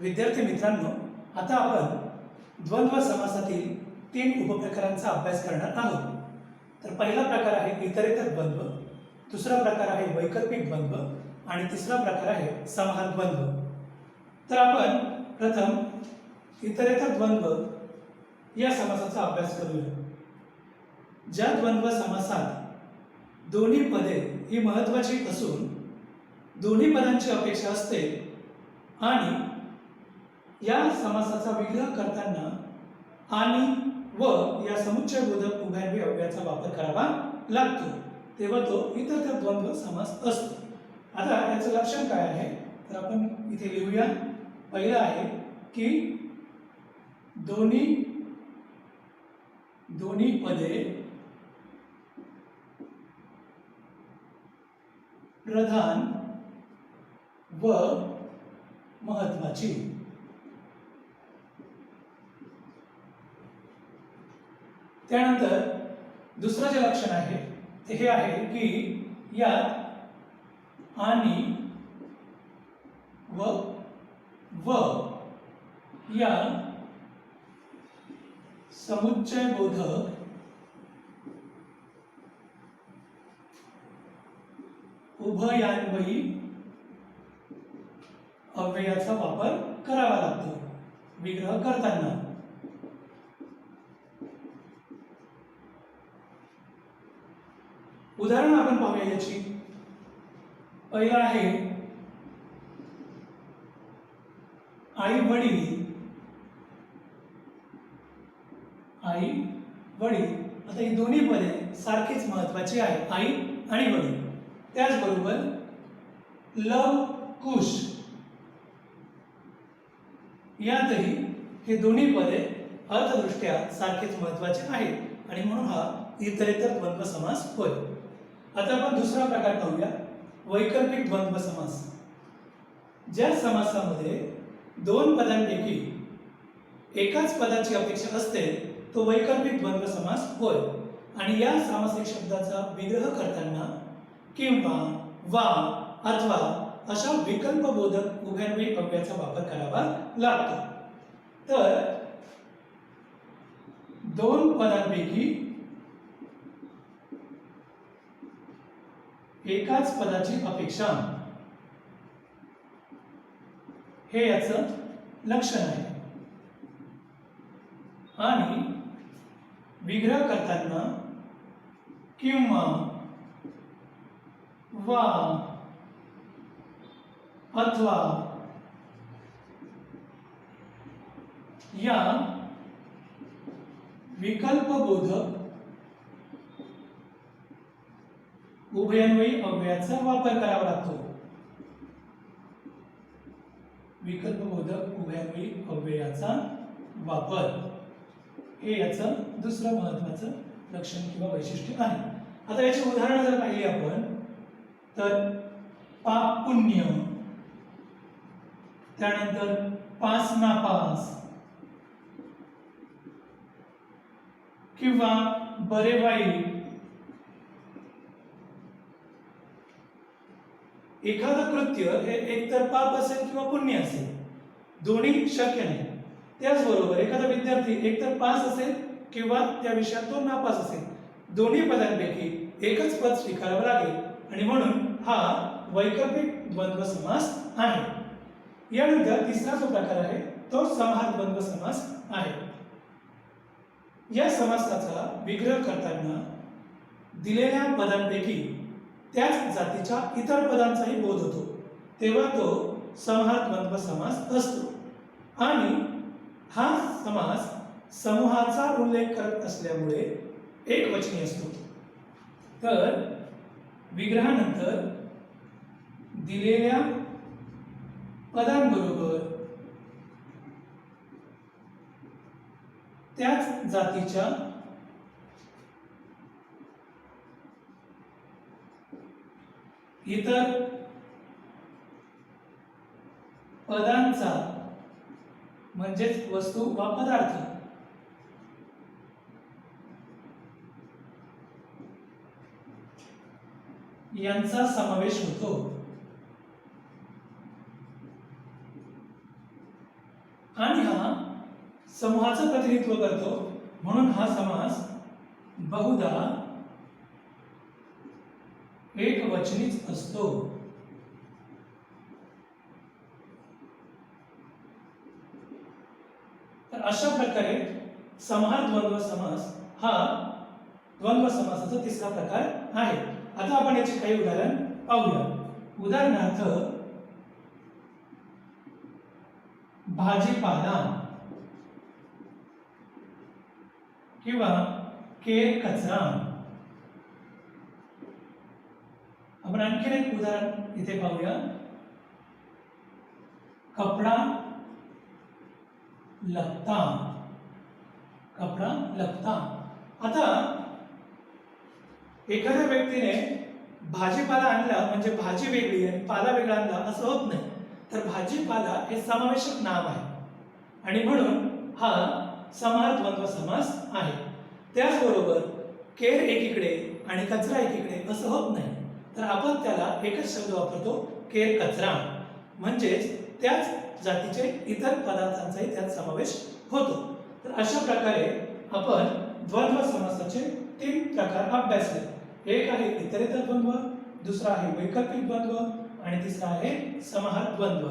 विद्यार्थी मित्रांनो आता आपण द्वंद्व समासातील तीन उपप्रकारांचा अभ्यास करणार आहोत. तर पहिला प्रकार आहे इतरेतर द्वंद्व दुसरा प्रकार आहे वैकल्पिक द्वंद्व आणि तिसरा प्रकार आहे समाहार द्वंद्व. तर आपण प्रथम इतरेतर द्वंद्व या समासाचा अभ्यास करूया. ज्या द्वंद्व समासात दोन्ही पदे ही महत्वाची असून दोन्ही पदांची अपेक्षा असते आणि या समासाचा विग्रह करताना आणि व या समुच्चय बोधक उभयर्वी अव्ययाचा वापर करावा लागतो. तेव्हा तो इतर त्या द्वंद्व समास असतो. आता याचं लक्षण काय आहे? तर आपण इथे लिहूया. पहिलं आहे की दोन्ही दोन्ही पदे प्रधान व महत्वाची. त्यानंतर दुसरं जे लक्षण आहे ते हे आहे की यात आणि व व या समुच्चय बोधक उभयान्वयी अव्ययाचा वापर करावा लागतो विग्रह करताना. उदाहरण आपण पाहूया याची. पहिलं आहे आई वडील. आई वडील. आता ही दोन्ही पदे सारखीच महत्वाची आहे आई आणि वडील. त्याचबरोबर लव कुश यातही हे दोन्ही पदे अर्थदृष्ट्या सारखेच महत्त्वाचे आहेत. आणि म्हणून हा इतरेतर द्वंद्व समास होय. आता आपण दुसरा प्रकार पाहूया. वैकल्पिक द्वंद्व समास. ज्या समासामध्ये दोन पदांपैकी एकाच पदाची अपेक्षा असते तो वैकल्पिक द्वंद्व समास होय. आणि या सामासिक शब्दाचा विग्रह करताना किंवा वा अथवा अशा विकल्प बोधक उभयन्वयी अव्ययाचा वापर करावा लागतो. तर दोन पदांपैकी एकाच पदाची अपेक्षा. हे याच लक्षण आहे. आणि विग्रह करताना किंवा वा अथवा या विकल्प बोधक उभयन्वयी अव्ययाचा वापर करावा लागतो. विकल्प बोधक उभयन्वयी अव्ययाचा वापर. हे याचं दुसरं महत्वाचं लक्षण किंवा वैशिष्ट्य आहे. आता याची उदाहरणं जर पाहिली आपण तर पाप पुण्य त्यानंतर पास नापास किंवा बरे वाईट एखादं कृत्य हे एकतर पाप असेल किंवा पुण्य असेल दोन्ही शक्य नाही. त्याचबरोबर एखादा विद्यार्थी एकतर पास असेल किंवा त्या विषयात तो नापास असेल दोन्ही पदांपैकी एकच पद स्वीकारावं लागेल आणि म्हणून हा वैकल्पिक द्वंद्व समास आहे. यानंतर तिसरा जो प्रकार आहे तो समाहार द्वंद्व समास आहे. या समासाचा विग्रह करताना दिलेल्या पदांपैकी त्याच जातीच्या इतर पदांचाही बोध होतो. तेव्हा तो समाहार समास असतो. आणि हा समास समूहाचा उल्लेख करत असल्यामुळे एक वचनी असतो. तर विग्रहानंतर दिलेल्या पदांबरोबर त्याच जातीच्या इतर पदांचा म्हणजेच वस्तू वा पदार्थ. यांचा समावेश होतो. आणि हा समूहाचं प्रतिनिधित्व करतो. म्हणून हा समास बहुधा वचनीच असतो. तर अशा प्रकारे समाहार द्वंद्व समास हा द्वंद्व समासाचा तिसरा प्रकार आहे. आता आपण याचे काही उदाहरण पाहूया. उदाहरणार्थ भाजीपाला किंवा केर कचरा आपण आणखीन एक उदाहरण इथे पाहूया. कपडा लगता कपडा लगता आता एखाद्या व्यक्तीने भाजीपाला आणला म्हणजे भाजी वेगळी आणि पाला वेगळा आणला असं होत नाही. तर भाजीपाला हे समावेशक नाम आहे. आणि म्हणून हा समाहार समास आहे. त्याचबरोबर केर एकीकडे आणि कचरा एकीकडे असं होत नाही. तर आपण त्याला एकच शब्द वापरतो केर कचरा म्हणजेच त्याच जातीचे इतर पदार्थांचाही त्यात समावेश होतो. तर अशा प्रकारे आपण द्वंद्व समासाचे तीन प्रकार अभ्यासले. एक आहे इतरेतर द्वंद्व दुसरा आहे वैकल्पिक द्वंद्व आणि तिसरा आहे समाहार द्वंद्व.